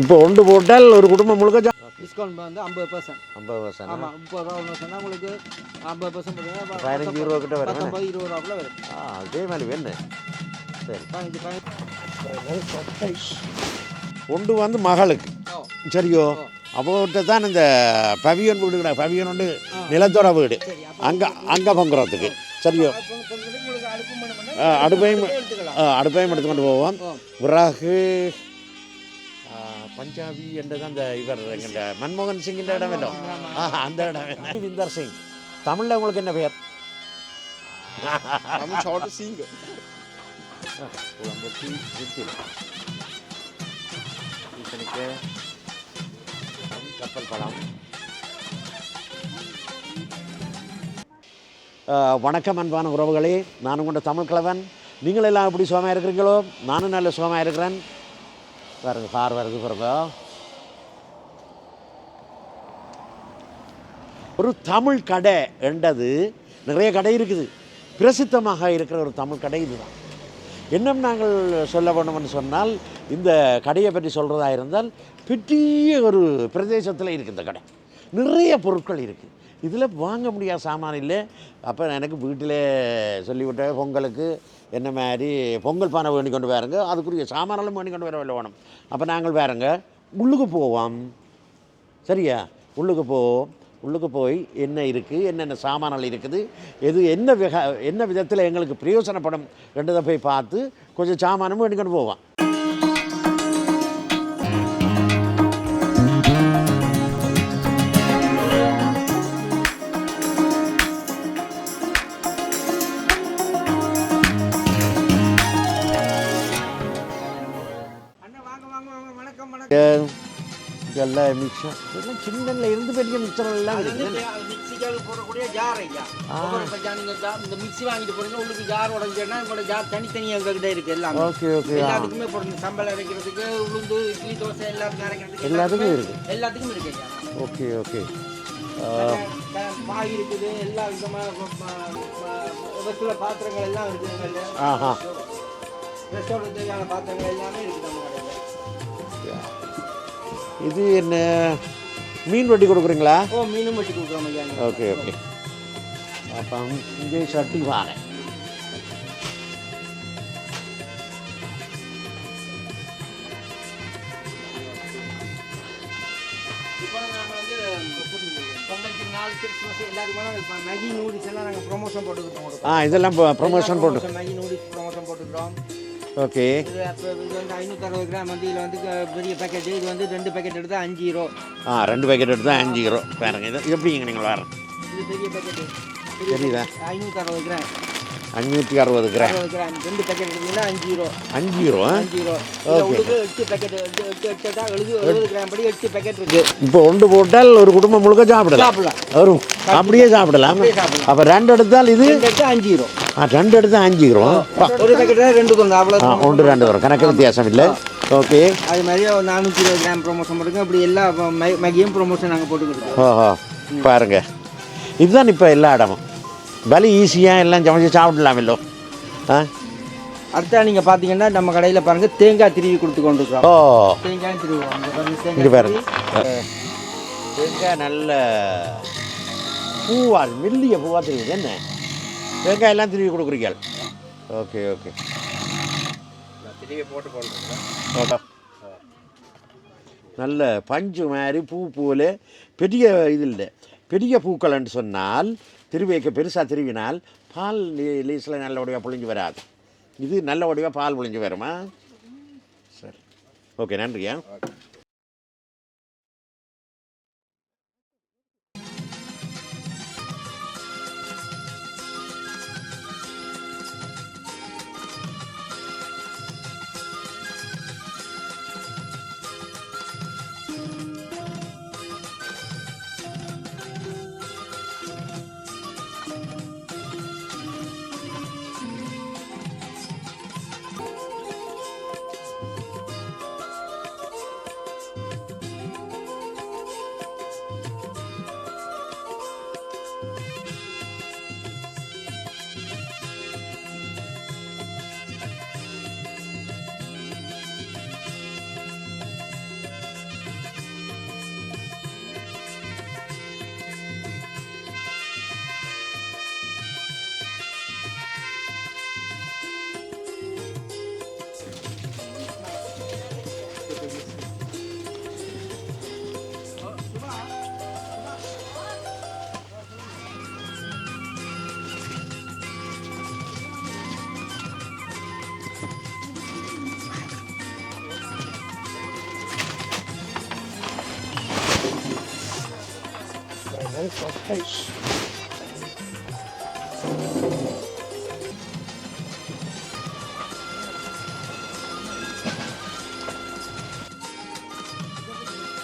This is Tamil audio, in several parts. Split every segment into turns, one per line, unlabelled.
இப்போ ஒன்று போட்டால் ஒரு குடும்பம் முழுக்க
டிஸ்கவுண்ட் வந்து ஐம்பது பர்சன்ட்
ஐம்பது வருஷம்
ஆமாம் முப்பது ரூபா ஒன்று சொன்னால் உங்களுக்கு ஐம்பது பர்சன்ட்
பதினஞ்சு ரூபா கிட்ட வரும்
பத்தொம்பது இருபது ரூபாக்குள்ள வரும்.
ஆ அதே மாதிரி வேணும் சரி.
பதினஞ்சு பதினஞ்சு.
ஒன்று வந்து மகளுக்கு. சரியோ. அவர்கிட்ட தான் இந்த பவியன் வீடு கிடையாது பவியன் உண்டு நிலத்தோர வீடு. அங்கே அங்கே பொங்குறதுக்கு. சரியோ? அடுப்பையும் அடுப்பையும் எடுத்துக்கொண்டு போவோம். ஆ, பஞ்சாபி என்றது அந்த இவர் எங்கிட்ட மன்மோகன் சிங்கின்ற இடம் இல்லை. ஆ அந்த இடம்? விந்தர் சிங். தமிழில் உங்களுக்கு என்ன பெயர்? வித்தில் கப்பல் பழம் ஆ, வணக்கம் அன்பான உறவுகளே. நான் உங்களோட தமிழ் கிழவன். நீங்கள் எல்லாம் எப்படி சுகமாக இருக்கிறீங்களோ? நானும் நல்ல சுகமாக இருக்கிறேன். பாருங்க கார் வருது பாருங்க. ஒரு தமிழ் கடை என்றது நிறைய கடை இருக்குது. பிரசித்தமாக இருக்கிற ஒரு தமிழ் கடை இதுதான். இன்னும் நாங்கள் சொல்ல வேண்டும்னு சொன்னால் இந்த கடையை பற்றி சொல்கிறதா இருந்தால் பெரிய ஒரு பிரதேசத்தில் இருக்குது இந்த கடை. நிறைய பொருட்கள் இருக்குது இதில் வாங்க முடியாத சாமான் இல்லை. அப்போ எனக்கு வீட்டில் சொல்லிவிட்டேன் பொங்கலுக்கு என்ன மாதிரி பொங்கல் பானை வேண்டி கொண்டு வரங்க. அதுக்குரிய சாமானெல்லாம் வேண்டி கொண்டு வர வேணும். அப்போ நாங்கள் வேறங்க உள்ளுக்கு போவோம். சரியா? உள்ளுக்கு போவோம் உள்ளுக்கு போய் என்ன இருக்குது என்னென்ன சாமான்கள் இருக்குது எது என்ன விக என்ன விதத்தில் எங்களுக்கு பிரயோசனப்படும் ரெண்டதை போய் பார்த்து கொஞ்சம் சாமானும் வேண்டிக்கொண்டு போவான் இதெல்லாம் மிக்சர் இதெல்லாம் சின்னல இருந்து பெரிய மிக்சர் எல்லாம் இருக்குது
மிக்சிகள் போடக்கூடிய ஜார் ஐயா இப்போ இந்த மிக்ஸி வாங்கிட்டு போறீங்க உங்களுக்கு ஜார் உடஞ்சேன்னா உங்களோட ஜார் தனித்தனியாக எங்ககிட்ட இருக்கு எல்லாமே
ஓகே ஓகே
எல்லாத்துக்குமே போடுங்க சம்பல் அரைக்கிறதுக்கு உளுந்து இட்லி தோசை எல்லாத்துக்கும் அரைக்கிறதுக்கு
எல்லாத்துக்கும் இருக்கு
எல்லாத்துக்கும் இருக்கு ஐயா
ஓகே ஓகே
பாய் இருக்குது எல்லா விதமான வெற்றில பாத்திரங்கள் எல்லாம் இருக்குது
ஆஹா
ரெஸ்டாரண்ட் தேவையான பாத்திரங்கள் எல்லாமே இருக்குது
இது என்ன? மீன் வட்டி கொடுக்குறீங்களா?
ஓ மீனும் வட்டி கொடுக்குறோம் ஐயா.
Okay okay.
அப்போ இங்கே சட்டி வாங்க. ஆ இதெல்லாம் ப்ரொமோஷன்
போட்டு
மேகி நூடுல்ஸ் ப்ரொமோஷன் போட்டுக்கிறோம்.
ஓகே.
இது அப்போ கிராம் வந்து வந்து பெரிய பேக்கெட் இது வந்து ரெண்டு பேக்கெட் எடுத்தால் அஞ்சு ரூபா
ஆ ரெண்டு பேக்கெட் எடுத்தால் அஞ்சு கிலோ பாருங்க இது எப்படிங்க நீங்கள் வர
இது பெரிய
தெரியுதா?
ஐநூற்றறுபது கிராம்
அஞ்சூற்றி அறுபது கிராம்
ரெண்டு அஞ்சு ரூபா
அஞ்சு
ரூபா அஞ்சு இருக்கு
இப்போ ஒன்று போட்டால் ஒரு குடும்பம் முழுக்க சாப்பிடலாம்.
சாப்பிடலாம்.
வரும் அப்படியே சாப்பிடலாம்.
அப்படியே சாப்பிடலாம்.
ரெண்டு எடுத்தால் இது?
ரெண்டு அஞ்சு ரூபா
ஆ ரெண்டு எடுத்தால் அஞ்சு கிலோ
ஒரு பேக்கெட் ரெண்டு கொஞ்சம் அவ்வளோ
ஆ ஒன்று ரெண்டு வரும் கணக்கு வித்தியாசம் இல்லை ஓகே
அது மாதிரி ஒரு நானூற்றி இருபது கிராம் ப்ரொமோஷன் போட்டுங்க அப்படி எல்லா மே- மேகியும் ப்ரொமோஷன் நாங்கள் போட்டுக்கிட்டு
ஓஹோ பாருங்க இதுதான் இப்போ எல்லா இடமும் வலி ஈஸியாக எல்லாம் சமைச்சு சாப்பிடலாமல்லோ ஆ
அடுத்தா நீங்கள் பார்த்தீங்கன்னா நம்ம கடையில் பாருங்க தேங்காய் திருவி கொடுத்து கொண்டு
ஓ
தேங்காய் திருவுவோம் இங்க பாருங்க
இங்கே
தேங்காய்
பாருங்க
திருவி.
தேங்காய் நல்ல பூவால் மெல்லிய பூவா தெரியுது என்ன தேங்காய் எல்லாம் திருவி கொடுக்குறீங்க. Okay okay. நல்ல பஞ்சு மாதிரி பூ பூவில் பெரிய இது இல்லை. பெரிய பூக்கள்னு சொன்னால் திருவிக்க பெருசாக திருவினால் பால் லீஸில் நல்ல வடிவாக பொழிஞ்சு வராது. இது நல்ல வடிவாக பால் புழிஞ்சு வருமா? சரி. ஓகே நன்றியா?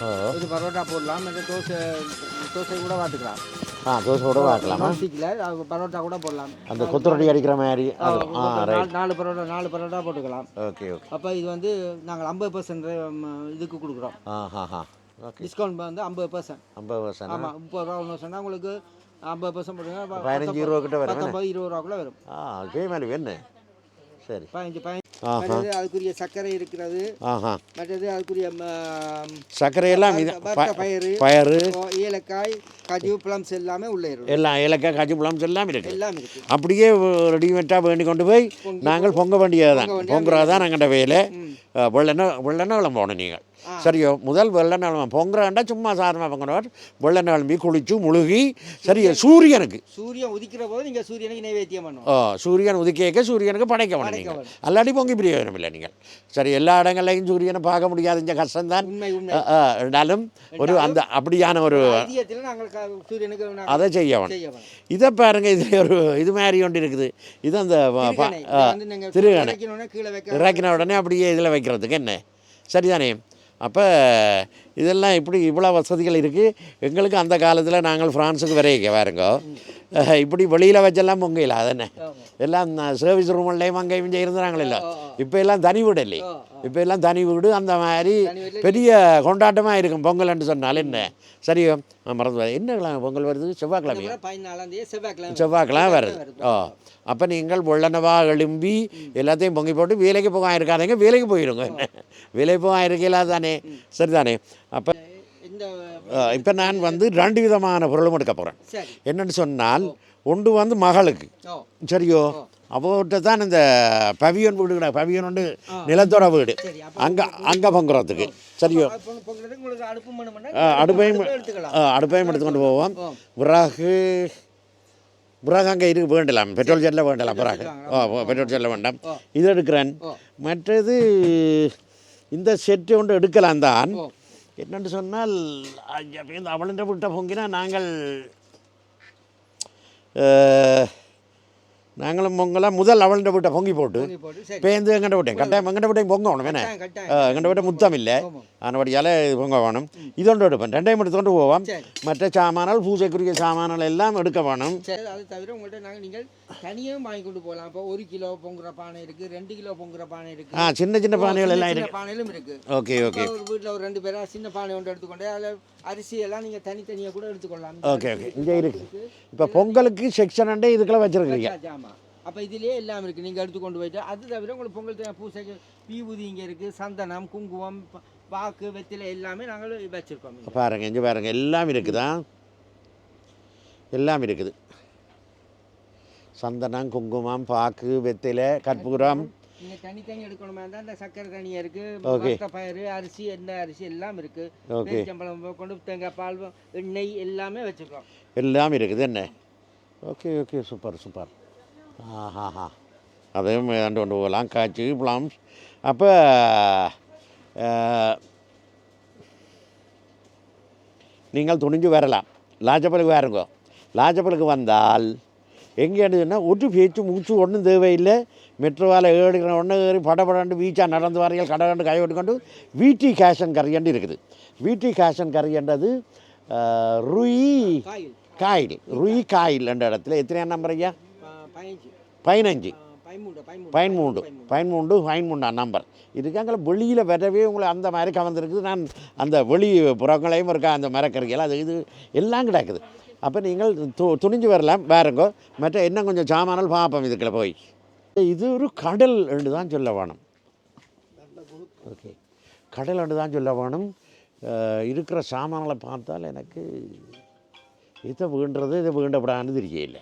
ஓ
இது பரோட்டா போடலாம் மற்ற தோசை தோசை கூட வாட்டுக்கலாம்.
ஆ தோசை கூட பார்க்கலாமா
நான்ஸ்டிக்கில் பரோட்டா கூட போடலாம்.
அந்த கொத்துரொட்டி அடிக்கிற மாதிரி?
நாலு பரோட்டா நாலு பரோட்டா போட்டுக்கலாம்.
Okay okay.
அப்போ இது வந்து நாங்கள் ஐம்பது பர்சன்ட் இதுக்கு கொடுக்குறோம்.
ஆ ஹா.
டிஸ்கவுண்ட் வந்து ஐம்பது பர்சன்ட்
ஐம்பது பர்சன்ட்
ஆமாம் முப்பது ரூபா ஒன்று சொன்னால் உங்களுக்கு ஐம்பது பர்சன்ட் போட்டுங்க
பதினஞ்சு ரூபா கிட்ட வரும்
பத்தொம்பது இருபது ரூபாக்குள்ள வரும்.
ஆ அதே மாதிரி வேணும் சரி.
பதினஞ்சு பதினஞ்சு. மற்றது அதுக்குரிய சர்க்கரை இருக்கிறது.
ஆஹா.
மற்றது அதுக்குரிய
சர்க்கரையெல்லாம்
பயிறு
பயறு.
ஏலக்காய் கஜு பிளம்ஸ் எல்லாமே உள்ளே இருக்கும்
எல்லாம் ஏலக்காய் காய்ச்சி பழம் எல்லாம் இருக்கு.
எல்லாம் இருக்கு.
அப்படியே ரெடிமேட்டாக வேண்டி கொண்டு போய் நாங்கள் பொங்க வேண்டியது தான் பொங்குறது தான் நாங்கள் வேலை.
ம்.
வெள்ளெண்ண வெள்ளெண்ண கிளம்பணும் நீங்கள் சரியோ முதல் வெள்ளெண்ண கிளம்ப பொங்குறாண்டா சும்மா சாதாரணமாக பொங்கணும். வெள்ளெண்ண கிளம்பி குளிச்சு முழுகி சரியோ சூரியனுக்கு.
சூரியன் உதிக்கிற போது நீங்கள் சூரியனுக்கு நைவேத்தியம் பண்ணுவோம்
ஓ சூரியன் உதிக்க சூரியனுக்கு படைக்க வேணும் அல்லாடி பொங்கி பிரயோஜனம் இல்லை நீங்கள். சரி எல்லா இடங்கள்லையும் சூரியனை பார்க்க முடியாது இந்த கஷ்டம்தான். இருந்தாலும் ஒரு அந்த அப்படியான ஒரு அதை செய்ய வேணும். இதை பாருங்க இதில் ஒரு இது மாதிரி ஒன்று இருக்குது. இது அந்த
திருகணை. இதை
இறக்கின உடனே அப்படியே இதில் வைக்கிறதுக்கு என்ன? சரிதானே? அப்போ இதெல்லாம் இப்படி இவ்வளோ வசதிகள் இருக்குது எங்களுக்கு அந்த காலத்தில் நாங்கள் ஃப்ரான்ஸுக்கு வரைக்க அஹ், இப்படி வெளியில் வச்செல்லாம் பொங்கையில் அதென்ன. எல்லாம் சர்வீஸ் ரூம்லையும் அங்கேயும் இருந்தாங்களே இப்போ எல்லாம் தனி வீடு இல்லை
ஆ,
இப்போ எல்லாம் தனி வீடு அந்த மாதிரி பெரிய கொண்டாட்டமாக இருக்கும். பொங்கல்னு சொன்னால் என்ன? சரியோ ஆ, மறந்து. என்ன கிழமை பொங்கல் வருது? செவ்வாய்க்கிழமையா?
செவ்வாய்க்கிழமை.
வருது. ஓ அப்போ நீங்கள் வெள்ளனவா எழும்பி எல்லாத்தையும் பொங்கி போட்டு வேலைக்கு போக இருக்காதீங்க வேலைக்கு போயிடுங்க வேலைக்கு போக இருக்கல தானே? சரிதானே. அப்போ
இந்த
இப்போ நான் வந்து ரெண்டு விதமான பொருளும் எடுக்க போகிறேன்
சரி.
என்னன்னு சொன்னால் ஒன்று வந்து மகளுக்கு. சரியோ? அவர்கிட்ட தான் இந்த பவியன் வீடு கிடையாது பவியன் உண்டு நிலத்தோட வீடு. அங்கே அங்கே பொங்குறதுக்கு. சரியோ? அடுப்பையும் அடுப்பையும் எடுத்துக்கொண்டு போவோம். பிறகு பிறகு அங்கே இருக்கு வேண்டலாம். பெட்ரோல் ஜெல்ல வேண்டலாம் பிறகு. ஓ பெட்ரோல் ஜெல்ல வேண்டாம். இது எடுக்கிறேன். மற்றது இந்த செட்டு ஒன்று எடுக்கலாம் தான். என்னென்னு சொன்னால் அவளின்ற விட்ட பொங்கினா நாங்கள் நாங்களும் பொங்கலாம் முதல் அவளின்ற விட்ட பொங்கி போட்டு
பொங்கி சரி.
பேந்து எங்கிட்ட விட்டேன் கட்டாயம் எங்கிட்ட பொங்கணும் என்ன
கட்டாயம், கட்டாயம்.
எங்கிட்ட விட்ட முத்தம் இல்லை இது பொங்க வேணும். இதொன்று எடுப்பேன். ரெண்டையும் எடுத்துக்கொண்டு போவோம். மற்ற சாமானால் பூஜைக்குரிய சாமான்கள் எல்லாம் எடுக்க வேணும்.
தனியாக வாங்கி கொண்டு போகலாம் இப்போ ஒரு கிலோ பொங்குற பானை இருக்கு ரெண்டு கிலோ பொங்குற பானை இருக்கு.
ஆ சின்ன சின்ன பானைகள் எல்லாம் இருக்கு.
பானையிலும் இருக்கு.
Okay okay.
ஒரு வீட்டில் ஒரு ரெண்டு பேரா சின்ன பானை ஒன்று எடுத்துக்கொண்டு அதில் அரிசி எல்லாம் நீங்கள் தனித்தனியாக கூட எடுத்துக்கொள்ளலாம்.
Okay okay. இங்கே இருக்கு. இப்போ பொங்கலுக்கு செக்ஷன் அண்டே இதுக்கெல்லாம் வச்சிருக்கீங்க.
ஆமாம் அப்போ இதுலேயே எல்லாம் இருக்குது நீங்கள் எடுத்துக்கொண்டு போயிட்டு அது தவிர உங்களுக்கு பொங்கல் தேவை பூசைக்கு பீபூதி இங்கே இருக்குது சந்தனம் குங்குமம் பாக்கு வெத்திலை எல்லாமே நாங்கள் வச்சுருக்கோம்.
பாருங்க இங்கே பாருங்க. எல்லாம் இருக்குதா? எல்லாம் இருக்குது. சந்தனம் குங்குமம் பாக்கு வெத்திலை கற்பூரம்.
தனித்தனி எடுக்கணுமா இருந்தால் இந்த சக்கரை தனியாக இருக்குது பயிறு அரிசி எண்ணெய் அரிசி எல்லாம் இருக்குது பேரிச்சம்பழம் கொண்டு தேங்காய் பால் எண்ணெய் எல்லாமே வச்சுருக்கோம்
எல்லாம் இருக்குது என்ன? Okay okay super super. ஆஹாஹா. அதையும் ஏதாண்டு கொண்டு போகலாம். காய்ச்சி பிளாம்ஸ் அப்போ நீங்கள் துணிஞ்சு வரலாம். லாஜப்பலுக்கு வாருங்க. லாஜப்பலுக்கு வந்தால் எங்கேன்னு ஒரு பேச்சு மூச்சு ஒன்றும் தேவையில்லை. மெட்ரோவால் ஏடுகிற ஒன்று ஏறி படபடண்டு வீச்சா நடந்து வாரியல் கடை கண்டு கை கொண்டு வீட்டி கேஷன் கறியண்டு இருக்குது. வீட்டி கேஷன் கறியன்றது ருயி
காயில்.
ருயி காயில் என்ற இடத்துல. எத்தனை நம்பர் ஐயா
பதினஞ்சு.
பதிமூண்டு பதிமூண்டு பதிமூண்டாம் நம்பர் இதுக்காங்கள வெளியில் வரவே உங்களை அந்த மாதிரி கவர்ந்துருக்குது. நான் அந்த வெளி புறங்களையும் இருக்கா அந்த மரக்கறிகள் அது இது எல்லாம் கிடக்குது. அப்போ நீங்கள் து துணிஞ்சு வரலாம் வேறுங்கோ மற்ற இன்னும் கொஞ்சம் சாமானால் பார்ப்போம் இதுக்குள்ள போய். இது ஒரு கடல் என்று தான் சொல்ல வேணும். ஓகே. கடல் என்று தான் சொல்ல வேணும். இருக்கிற சாமான்களை பார்த்தால் எனக்கு இதை வீண்டுறது இதை வேண்டப்படான்னு தெரியல.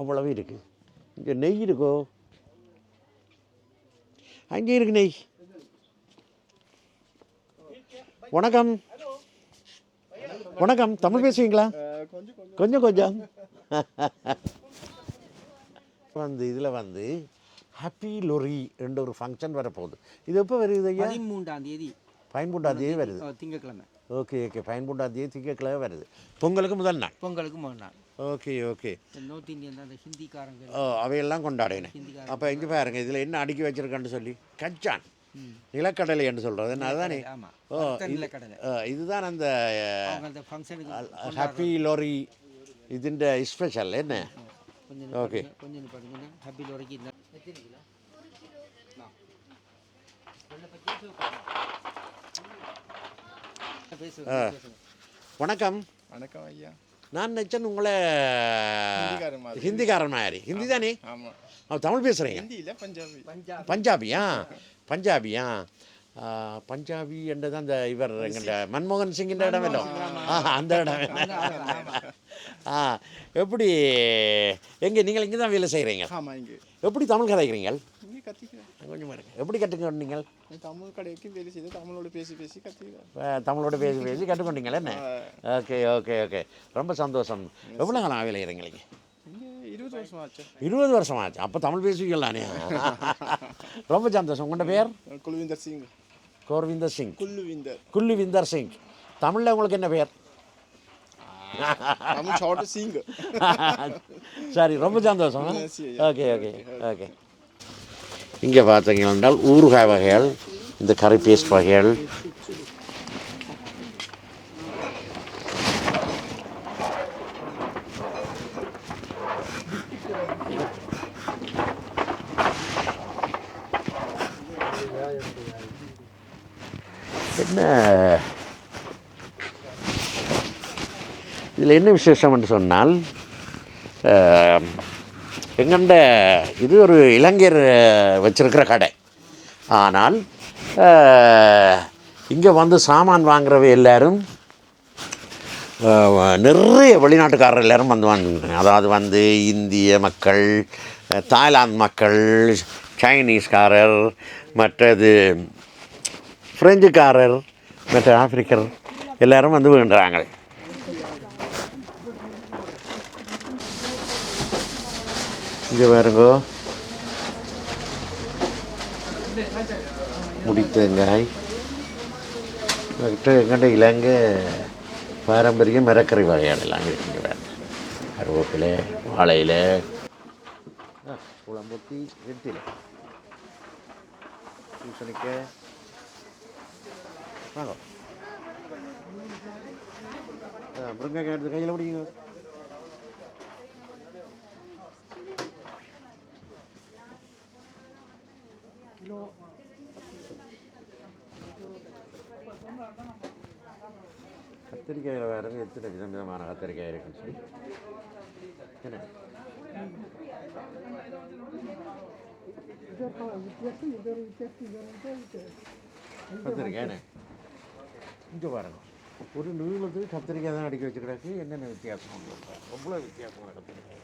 அவ்வளவு இருக்குது இங்கே நெய் இருக்கோ? அங்கே இருக்கு நெய். வணக்கம். வணக்கம். தமிழ் பேசுவீங்களா? கொஞ்சம் கொஞ்சம். வந்து இதில் வந்து ஹாப்பி லொரி என்ற ஒரு ஃபங்க்ஷன் வரப்போகுது. இது எப்போ வருது ஐயா?
பதிமூன்றாம் தேதி.
பதிமூன்றாம் தேதி வருது.
ஓ, திங்கட்கிழமை.
ஓகே ஓகே பதிமூன்றாம் தேதி திங்கட்கிழமை வருது. பொங்கலுக்கு முதல் நாள்?
பொங்கலுக்கு முதல் நாள்.
ஓகே ஓகே
நார்த் இந்தியன் அந்த ஹிந்திக்காரங்க.
ஓ அவையெல்லாம் கொண்டாடினேன். அப்போ இங்கே பாருங்க இதில் என்ன அடுக்கி வச்சிருக்கேன்னு சொல்லி. கச்சான் நிலக்கடலை என்று சொல்கிறது அதுதானே? ஓ இதுதான் அந்த ஹாப்பி லோரி
பச்சை சிவப்பு. பேசுங்க, பேசுங்க.
வணக்கம்.
வணக்கம் ஐயா.
நான் நினச்சேன் உங்களை
ஹிந்திக்காரன் மாதிரி.
ஹிந்திக்காரன் மாதிரி. ஹிந்தி தானே? தமிழ்
பஞ்சாபி.
பஞ்சாப்.
பஞ்சாபியா? பஞ்சாபியா? பஞ்சாபி என்றது அந்த இவர் எங்கள்ட மன்மோகன் சிங்கின்ற இடம் இல்லை. அந்த இடம். ஆ எப்படி எங்கே நீங்கள் இங்கே தான் வேலை செய்கிறீங்க? எப்படி தமிழ் கதைக்கிறீங்க
இங்கே கற்றுக்கிறேன்
கொஞ்சம் பாருங்க. எப்படி கற்றுக்க நீங்கள்?
தமிழ் கடைக்கு வேலை செய்து தமிழோட பேசி பேசி கற்றுக்கிறேன்
அஹ், தமிழோட பேசி பேசி கற்றுக்கொண்டீங்களா என்ன? Okay okay okay. ரொம்ப சந்தோஷம். எவ்வளோ காலம் வேலை செய்கிறீங்க
வருஷம் ஆச்சு.
இருபது வருஷம் ஆச்சு. அப்போ தமிழ் பேசுவீங்களானே ரொம்ப சந்தோஷம். உங்களோட பேர்?
குல்விந்தர் சிங்.
கோர்விந்தர் சிங்.
குல்லுவிந்தர்
குல்லுவிந்தர் சிங். தமிழில் உங்களுக்கு என்ன பேர்?
சிங்.
சரி ரொம்ப சந்தோஷம். ஓகே ஓகே ஓகே இங்கே பார்த்தீங்க என்றால் ஊறுகாய் வகைகள் இந்த கறி பேஸ்ட் வகைகள் என்ன? இதில் என்ன விசேஷம்னு சொன்னால் எங்கண்ட இது ஒரு இளைஞர் வச்சுருக்கிற கடை. ஆனால் இங்கே வந்து சாமான் வாங்குறவ எல்லோரும் நிறைய வெளிநாட்டுக்காரர் எல்லாரும் வந்து வாங்குறாங்க அதாவது வந்து இந்திய மக்கள் தாய்லாந்து மக்கள் சைனீஸ்காரர் மற்றது ஃப்ரெஞ்சுக்காரர் மற்ற ஆப்பிரிக்கர் எல்லோரும் வந்து வேண்டுறாங்க இங்கே பாருங்கோ. முடித்தேங்காய் எங்கிட்ட இலங்கை பாரம்பரிய மரக்கறி வகைகள் இருக்குங்க வேறு. கருவேப்பிலை வாழையில். குழம்புத்தி வெத்தில பூசணிக்காய் வாங்க. முருங்கைக்காய் எடுத்து கையில் பிடிங்க. கிலோ கத்திரிக்காயில் வேறு எத்தனை விதம் விதமான கத்திரிக்காய் இருக்குன்னு சொல்லி. என்ன? கத்திரிக்காய் என்ன? இங்கே பாருங்க. ஒரு நீளத்துக்கு கத்திரிக்காய் தான் அடிக்க வச்சுக்கிறாக்கு என்னென்ன வித்தியாசம் எவ்வளோ வித்தியாசம் கத்திரிக்காய்?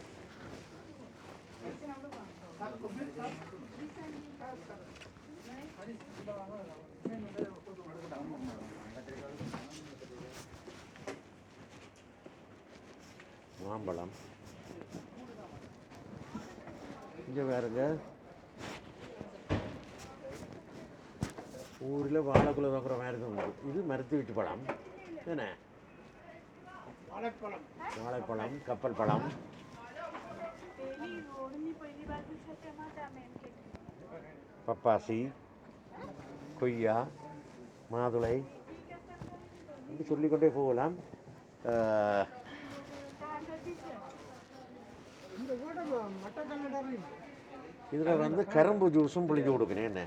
மாம்பழம். இங்கே பாருங்க. ஊரில் வாழைக்குள்ள நோக்கிற மாதிரி இருக்கும் இது மருத்து வீட்டு பழம். என்ன? வாழைப்பழம். வாழைப்பழம் கப்பல் பழம். பப்பாசி கொய்யா மாதுளை. இப்படி சொல்லிக்கொண்டே போகலாம். இதில் வந்து கரும்பு ஜூஸும் புளிஞ்சு கொடுக்கணும். என்ன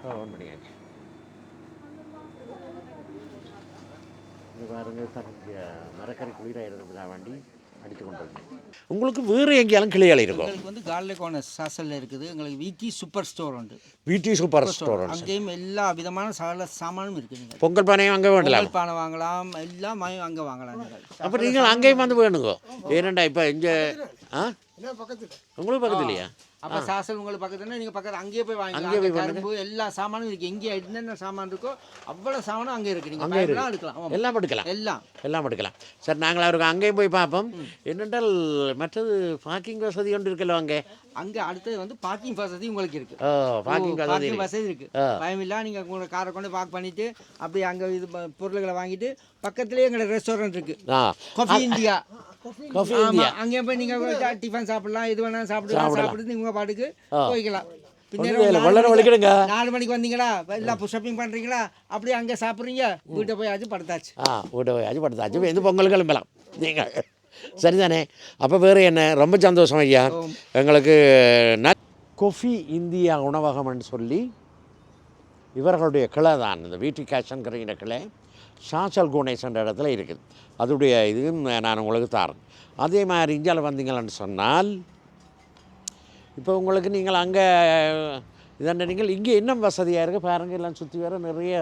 ஆ ஒன் பண்ணியாச்சு இது பாருங்க தனக்கு மரக்கறி குளிராயிருந்தா வேண்டி அடித்து கொண்டு வந்தேன் உங்களுக்கு வேறு எங்கேயாலும் கிளையால் இருக்கும்
எங்களுக்கு வந்து கார்லேகோன சாசலில் இருக்குது. எங்களுக்கு விக்கி சூப்பர் ஸ்டோர் உண்டு.
பிடி சூப்பர் ஸ்டோர்.
அங்கேயும் எல்லா விதமான சகல சாமானும் இருக்குது
பொங்கல் பானையும் அங்கே வேண்டலாம்.
பொங்கல் பானை வாங்கலாம். எல்லாம் அங்கே வாங்கலாம்.
அப்போ நீங்கள் அங்கேயும் வந்து வேணுங்கோ. ஏனண்டா இப்போ இங்கே ஆ? உங்களுக்கு பக்கத்துலையா?
அப்போ சாசல் உங்களுக்கு பக்கத்துல நீங்கள் பக்கத்துல அங்கேயே போய் அங்கே கரும்பு எல்லா சாமானும் இருக்கு. எங்கே என்னென்ன சாமான் இருக்கோ அவ்வளோ சாமானும் அங்கே இருக்கு. நீங்கள் பயப்படலாம் எடுக்கலாம்.
எல்லாம் எடுக்கலாம்.
எல்லாம்.
எல்லாம் எடுக்கலாம். சரி நாங்கள் அவருக்கு அங்கேயும் போய் பார்ப்போம். என்னென்றால் மற்றது பார்க்கிங் வசதி ஒன்று இருக்கല്ലോ அங்கே?
அங்கே அடுத்தது வந்து பார்க்கிங் வசதி உங்களுக்கு இருக்கு.
பார்க்கிங் வசதி
பார்க்கிங்
இருக்கு.
வசதி இருக்கு.
ஆ.
பயமில்லா நீங்கள் உங்களோட காரை கொண்டு பார்க் பண்ணிட்டு அப்படியே அங்கே இது பொருள்களை வாங்கிட்டு பக்கத்துலேயே எங்களோட ரெஸ்டாரண்ட் இருக்கு. காஃபி இந்தியா
காஃபி இந்தியா
அங்கேயும் போய் நீங்கள் டிஃபன் சாப்பிடலாம் எது வேணாலும் சாப்பிடலாம். சாப்பிட்டு நீங்கள் பாட்டுக்கு போய்க்கலாம். நாலு மணிக்கு- வந்தீங்களா? எல்லாம் புஷ்அப்பிங் பண்ணுறீங்களா அப்படியே அங்கே சாப்பிட்றீங்க வீட்டை போய் ஆச்சு படுத்தாச்சு.
ஆ வீட்டை போய் அது படுத்தாச்சு. எந்த பொங்கல் கிளம்பலாம். நீங்கள் சரிதானே? அப்போ வேறு என்ன? ரொம்ப சந்தோஷம் ஐயா. எங்களுக்கு கொஃபி இந்தியா உணவகம்னு சொல்லி இவர்களுடைய கிளை தான். இந்த வீட்டு கேஷன்கிற கிளை சாசல் குணேசன்ற இடத்துல இருக்குது. அதோடைய இதுவும் நான் உங்களுக்கு தரேன். அதே மாதிரி இந்தியாவில் வந்தீங்கன்னு சொன்னால் இப்போ உங்களுக்கு நீங்கள் அங்கே இதாண்ட நீங்கள் இங்கே இன்னும் வசதியாக இருக்குது? பாருங்கள் எல்லாம் சுற்றி வர நிறைய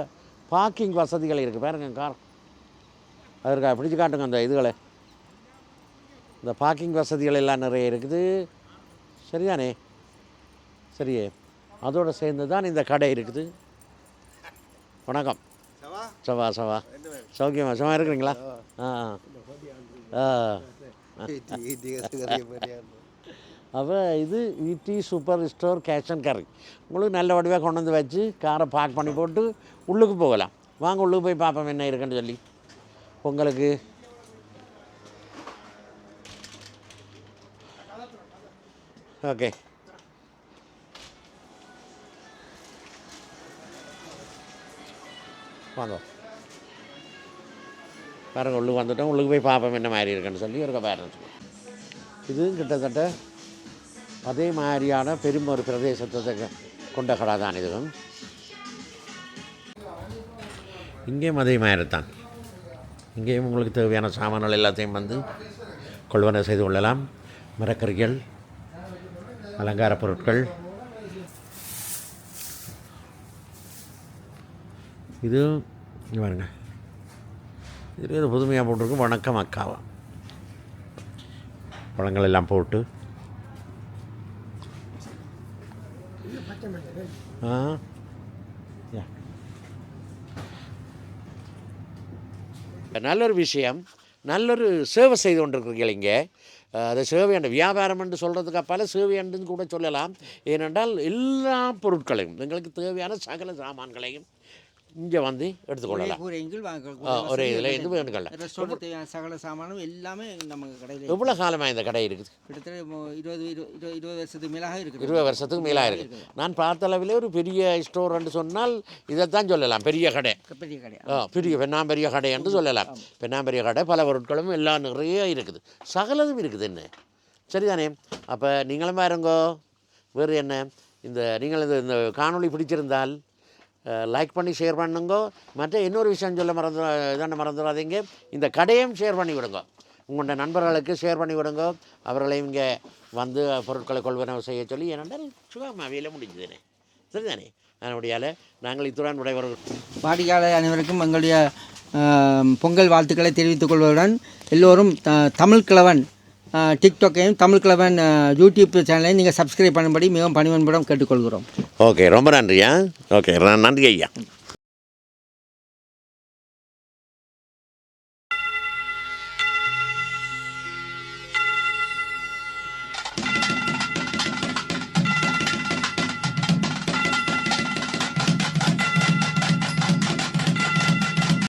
பார்க்கிங் வசதிகள் இருக்குது. பாருங்க கார். அதற்காக பிடிச்சு காட்டுங்க அந்த இதுகளை. இந்த பார்க்கிங் வசதிகள் எல்லாம் நிறைய இருக்குது. சரிதானே? சரியே. அதோடு சேர்ந்து தான் இந்த கடை இருக்குது. வணக்கம். சவா சவா. சௌக்கியமா? சும்மா இருக்கிறீங்களா? ஆ ஆ. அப்போ இது ஈட்டி super store cash and carry உங்களுக்கு நல்ல வடிவாக கொண்டு வந்து வச்சு காரை பார்க் பண்ணி போட்டு உள்ளுக்கு போகலாம். வாங்க உள்ளுக்கு போய் பார்ப்போம் என்ன இருக்குன்னு சொல்லி. உங்களுக்கு ஓகே. வாங்க பிறகு உள்ளுக்கு வந்துட்டோம் உள்ளுக்கு போய் பார்ப்போம் என்ன மாதிரி இருக்குன்னு சொல்லி இருக்க. பேரண்ட்ஸ் இதுவும் கிட்டத்தட்ட அதே மாதிரியான பெரும் ஒரு பிரதேசத்தை கொண்ட கடை தான் இதுவும் இங்கேயும் அதே மாதிரி தான். இங்கேயும் உங்களுக்கு தேவையான சாமான்கள் எல்லாத்தையும் வந்து கொள்வனை செய்து கொள்ளலாம். மரக்கறிகள் அலங்கார பொருட்கள் இது இங்கே பாருங்க. இது இது புதுமையாக போட்டிருக்கு. வணக்கம் அக்காவா. பழங்கள் எல்லாம் போட்டு. ஆ? யா. நல்லொரு விஷயம். நல்லொரு சேவை செய்து கொண்டிருக்கிறீர்கள் இங்கே. அஹ், அது சேவை வியாபாரம் என்று சொல்கிறதுக்கு பல சேவை கூட சொல்லலாம். ஏனென்றால் எல்லா பொருட்களையும் எங்களுக்கு தேவையான சகல சாமான்களையும் இங்கே வந்து எடுத்துக்கொள்ளலாம். ஒரே இதில்
ரெஸ்டாரண்ட் தேவையான சகல சாமானும் எல்லாமே நம்ம கடையில்
எவ்வளோ காலமாக இந்த கடை இருக்குது?
கிட்டத்தட்ட இருபது இரு- இரு- இருபது வருஷத்துக்கு மேலாக இருக்குது.
இருபது வருஷத்துக்கு மேலாக இருக்குது. நான் பார்த்த அளவில் ஒரு பெரிய ஸ்டோர்ன்னு சொன்னால் இதைத்தான் சொல்லலாம். பெரிய கடை.
பெரிய கடை.
பெரிய பெண்ணாம்பெரிய கடை என்று சொல்லலாம். பெண்ணாம்பெரிய கடை பல பொருட்களும் எல்லாம் நிறைய இருக்குது. சகலதும் இருக்குது என்ன? சரிதானே? அப்போ நீங்களும் பாருங்கோ. வேறு என்ன? இந்த நீங்கள் இந்த காணொளி பிடிச்சிருந்தால் லைக் பண்ணி ஷேர் பண்ணுங்க. மற்ற இன்னொரு விஷயம் சொல்ல மறந்து இதான மறந்துடாதீங்க. இந்த கடையும் ஷேர் பண்ணி விடுங்க. உங்களோட நண்பர்களுக்கு ஷேர் பண்ணி விடுங்க. அவர்களையும் இங்கே வந்து பொருட்களை கொள்வனவு செய்ய சொல்லி ஏனென்றால் சுகமாவியில் முடிஞ்சதுனே. சரிதானே? அதனுடையால் நாங்கள் இத்துடன் உடையவர்கள்
வாடிக்கையாளர் அனைவருக்கும் எங்களுடைய பொங்கல் வாழ்த்துக்களை தெரிவித்துக் கொள்வதுடன் எல்லோரும் த- தமிழ் கிழவன் டிக்டாக்கையும் தமிழ் கிழவன் யூடியூப் சேனலையும் நீங்கள் சப்ஸ்கிரைப் பண்ணும்படி மிகவும் பணிவன்புடன் கேட்டுக்கொள்கிறோம்.
ஓகே ரொம்ப நன்றியா? ஓகே நன்றி ஐயா.